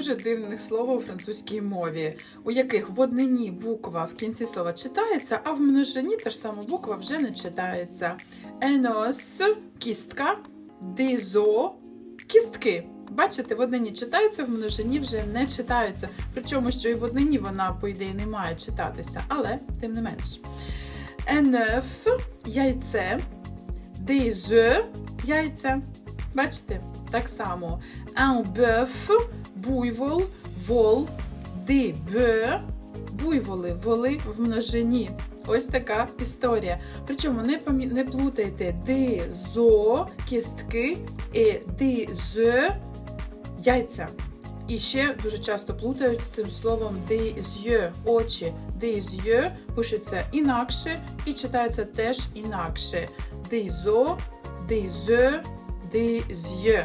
дуже дивних слова у французькій мові, у яких в однині буква в кінці слова читається, а в множині та ж сама буква вже не читається. Енос кістка, дизо кістки. Бачите, в однині читається, в множині вже не читається. Причому, що і в однині вона, по ідеї, не має читатися, але тим не менш. Енеф яйце, œufs – яйця. Бачите? Так само. Un bœuf – буйвол, вол, des bœufs – буйволи, воли в множині. Ось така історія. Причому не, пам'я... не плутайте des os – кістки і des œufs – яйця. І ще дуже часто плутають з цим словом yeux – очі. Des пишеться інакше і читається теж інакше. Des œufs, des yeux.